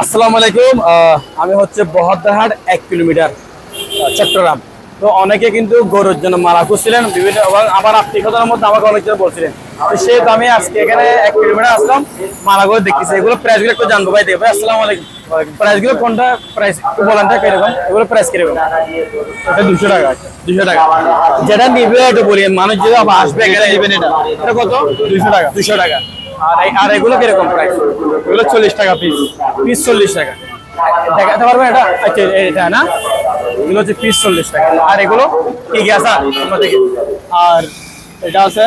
আসসালামু আলাইকুম। আমি হচ্ছে বহদ্দারহাট এক কিলোমিটার চট্টগ্রাম। তো অনেকে কিন্তু গরুর জন্য মালা খুঁজছিলেন বিভিন্ন আমার আত্মীয়তার মধ্যে আমাকে অনেকজন বলছিলেন। সেহেতু আমি আজকে এখানে এক কিলোমিটার আসলাম মালাগুলো দেখতেছি। এগুলো প্রাইসগুলো একটু জানব ভাই দেখবে আসসালামু আলাইকুম। প্রাইসগুলো কোনটা প্রাইস একটু বলেন তো কীরকম। এগুলো প্রাইস কীরকম? এটা দুশো টাকা। দুশো টাকা। যেটা নিবে একটু বলি। মানুষ যদি আসবে এখানে নেবেন এটা। এটা কত? দুশো টাকা। দুশো টাকা। আর আর এগুলো কীরকম প্রাইস এগুলো চল্লিশ টাকা পিস পিস চল্লিশ টাকা। দেখাতে পারবেন এটা? আচ্ছা এটা না? এগুলো হচ্ছে পিস চল্লিশ টাকা। আর এগুলো কি থেকে আর এটা আছে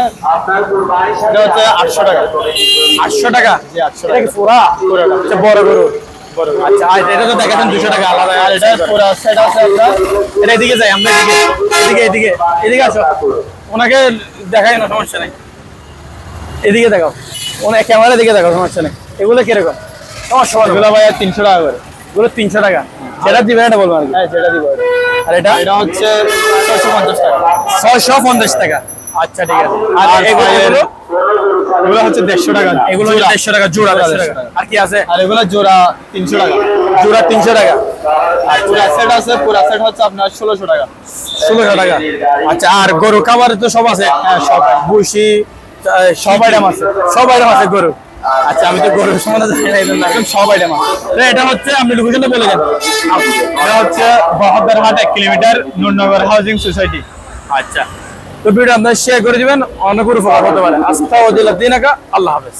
এটা হচ্ছে আটশো টাকা। আটশো টাকা? জি, 800 এটা কি পুরা? আচ্ছা বড় গরু। আচ্ছা আর এটা তো দেখাচ্ছেন দুশো টাকা আলাদা। আর এটা পুরো আছে এটা আছে আপনার? এটা এদিকে যাই আমরা এদিকে। এদিকে এদিকে। এদিকে আসো। ওনাকে দেখাই না সমস্যা নেই। এদিকে দেখাও। ওনার ক্যামেরা দিকে দেখাও সমস্যা নেই। এগুলো কীরকম? সমস্যা এগুলো ভাই তিনশো টাকা করে। এগুলো তিনশো টাকা। যেটা দিবেন এটা বলব আর হ্যাঁ দিব। আর এটা? এটা হচ্ছে ছয়শো পঞ্চাশ টাকা। ছয়শো পঞ্চাশ টাকা। আচ্ছা ঠিক আছে। আর এগুলো হচ্ছে দেড়শো টাকা। এগুলো। দেড়শো টাকা জোড়া টাকা। টাকা। আর কি আছে? আর এগুলো জোড়া তিনশো টাকা। জোড়া তিনশো টাকা। আর পুরা সেট আছে পুরা সেট হচ্ছে আপনার ষোলোশো টাকা। ষোলোশো টাকা। আচ্ছা আর গরু খাবার তো সব আছে? হ্যাঁ সব বুসি সব আইটেম আছে, সব আইটেম আছে গরু। আচ্ছা আমি তো গরুর সম্বন্ধে জানি না, এই জন্য একদম সব আইটেম আছে। এটা হচ্ছে, আপনি লোকেশনটা বলে দেন। এটা হচ্ছে বহদ্দারহাট এক কিলোমিটার নুরনগর হাউজিং সোসাইটি আচ্ছা তো ভিডিও আপনার শেয়ার করে দিবেন, অনেক উপকার হতে পারে আস্তা ওদিল্লাহ দিনাকা, আল্লাহ হাফেজ।